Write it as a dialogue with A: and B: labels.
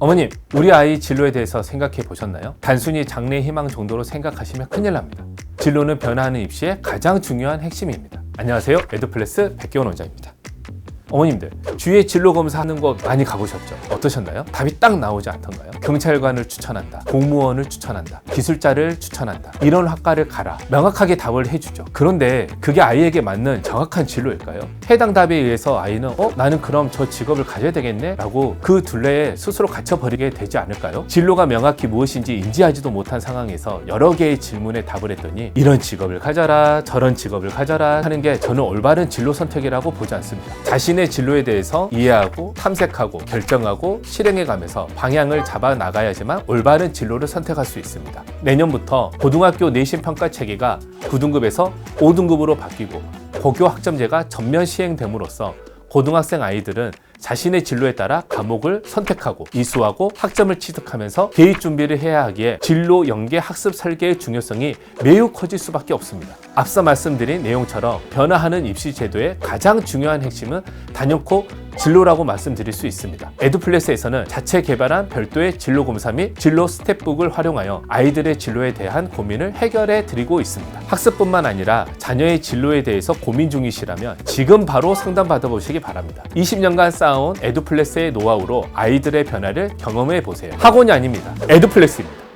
A: 어머님, 우리 아이 진로에 대해서 생각해 보셨나요? 단순히 장래 희망 정도로 생각하시면 큰일 납니다. 진로는 변화하는 입시의 가장 중요한 핵심입니다. 안녕하세요. 에드플레스 백기원 원장입니다. 어머님들, 주위에 진로 검사하는 곳 많이 가보셨죠? 어떠셨나요? 답이 딱 나오지 않던가요? 경찰관을 추천한다. 공무원을 추천한다. 기술자를 추천한다. 이런 학과를 가라. 명확하게 답을 해주죠. 그런데 그게 아이에게 맞는 정확한 진로일까요? 해당 답에 의해서 아이는 어? 나는 그럼 저 직업을 가져야 되겠네? 라고 그 둘레에 스스로 갇혀 버리게 되지 않을까요? 진로가 명확히 무엇인지 인지하지도 못한 상황에서 여러 개의 질문에 답을 했더니 이런 직업을 가져라, 저런 직업을 가져라 하는 게 저는 올바른 진로 선택이라고 보지 않습니다. 자신의 진로에 대해서 이해하고 탐색하고 결정하고 실행해 가면서 방향을 잡아 나가야지만 올바른 진로를 선택할 수 있습니다. 내년부터 고등학교 내신 평가 체계가 9등급에서 5등급으로 바뀌고 고교 학점제가 전면 시행됨으로써 고등학생 아이들은 자신의 진로에 따라 과목을 선택하고 이수하고 학점을 취득하면서 개입 준비를 해야 하기에 진로 연계 학습 설계의 중요성이 매우 커질 수밖에 없습니다. 앞서 말씀드린 내용처럼 변화하는 입시 제도의 가장 중요한 핵심은 단연코 진로라고 말씀드릴 수 있습니다. 에듀플레스에서는 자체 개발한 별도의 진로 검사 및 진로 스텝북을 활용하여 아이들의 진로에 대한 고민을 해결해 드리고 있습니다. 학습뿐만 아니라 자녀의 진로에 대해서 고민 중이시라면 지금 바로 상담 받아보시기 바랍니다. 20년간 쌓 아온 에듀플레스의 노하우로 아이들의 변화를 경험해 보세요. 학원이 아닙니다. 에듀플레스입니다.